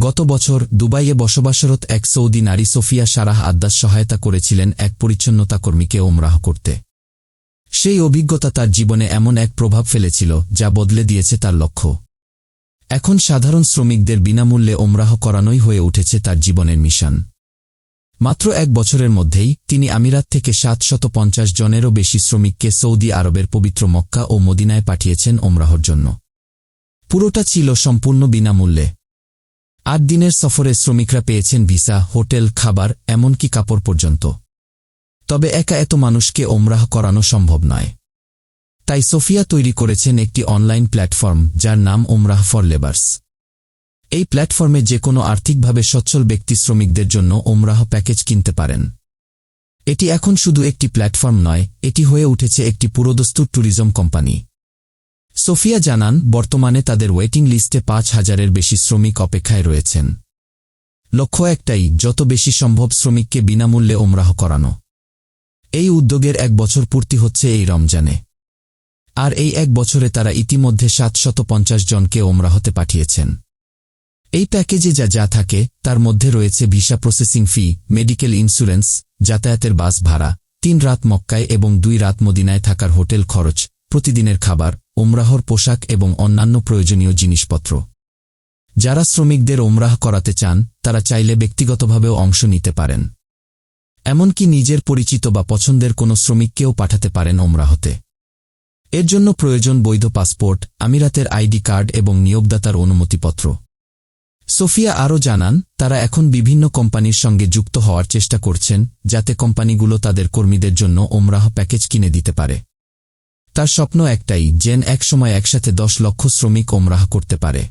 গত বছর দুবাইয়ে বসবাসরত এক সৌদি নারী সোফিয়া সারাহ আদ্দাস সহায়তা করেছিলেন এক পরিচ্ছন্নতা কর্মীকে ওমরাহ করতে। সেই অভিজ্ঞতা তার জীবনে এমন এক প্রভাব ফেলেছিল, যা বদলে দিয়েছে তার লক্ষ্য। এখন সাধারণ শ্রমিকদের বিনামূল্যে ওমরাহ করানোই হয়ে উঠেছে তার জীবনের মিশন। মাত্র এক বছরের মধ্যেই তিনি আমিরাত থেকে সাতশত পঞ্চাশ জনেরও বেশি শ্রমিককে সৌদি আরবের পবিত্র মক্কা ও মদিনায় পাঠিয়েছেন ওমরাহর জন্য। পুরোটা ছিল সম্পূর্ণ বিনামূল্যে। আট দিনের সফরে শ্রমিকরা পেয়েছেন ভিসা, হোটেল, খাবার, এমনকি কাপড় পর্যন্ত। তবে একা এত মানুষকে ওমরাহ করানো সম্ভব নয়। তাই সোফিয়া তৈরি করেছেন একটি অনলাইন প্ল্যাটফর্ম, যার নাম ওমরাহ ফর লেবার্স। এই প্ল্যাটফর্মে যে কোনো আর্থিকভাবে সচ্ছল ব্যক্তি শ্রমিকদের জন্য ওমরাহ প্যাকেজ কিনতে পারেন। এটি এখন শুধু একটি প্ল্যাটফর্ম নয়, এটি হয়ে উঠেছে একটি পুরোদস্তুর ট্যুরিজম কোম্পানি। সোফিয়া জানান, বর্তমানে তাদের ওয়েটিং লিস্টে পাঁচ হাজারের বেশি শ্রমিক অপেক্ষায় রয়েছেন। লক্ষ্য একটাই, যত বেশি সম্ভব শ্রমিককে বিনামূল্যে ওমরাহ করানো। এই উদ্যোগের এক বছর পূর্তি হচ্ছে এই রমজানে। আর এই এক বছরে তারা ইতিমধ্যে সাতশত পঞ্চাশ জনকে ওমরাহতে পাঠিয়েছেন। এই প্যাকেজে যা যা থাকে, তার মধ্যে রয়েছে visa processing fee, medical insurance, যাতায়াতের বাস ভাড়া, তিন রাত মক্কায় এবং দুই রাত মদিনায় থাকার হোটেল খরচ, প্রতিদিনের খাবার ওমরাহর পোশাক এবং অন্যান্য প্রয়োজনীয় জিনিসপত্র। যারা শ্রমিকদের ওমরাহ করাতে চান, তারা চাইলে ব্যক্তিগতভাবেও অংশ নিতে পারেন। এমনকি নিজের পরিচিত বা পছন্দের কোনো শ্রমিককেও পাঠাতে পারেন ওমরাহতে এর জন্য প্রয়োজন বৈধ পাসপোর্ট, আমিরাতের আইডি কার্ড এবং নিয়োগদাতার অনুমতিপত্র। সোফিয়া আরও জানান, তারা এখন বিভিন্ন কোম্পানির সঙ্গে যুক্ত হওয়ার চেষ্টা করছেন, যাতে কোম্পানিগুলো তাদের কর্মীদের জন্য ওমরাহ প্যাকেজ কিনে দিতে পারে। তার স্বপ্ন একটাই, জেন একসময় একসাথে দশ লক্ষ শ্রমিক ওমরাহ করতে পারে।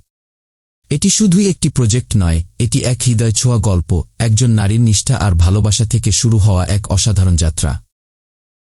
এটি শুধুই একটি প্রজেক্ট নয়, এটি এক হৃদয় ছোঁয়া গল্প, একজন নারীর নিষ্ঠা আর ভালোবাসা থেকে শুরু হওয়া এক অসাধারণ যাত্রা।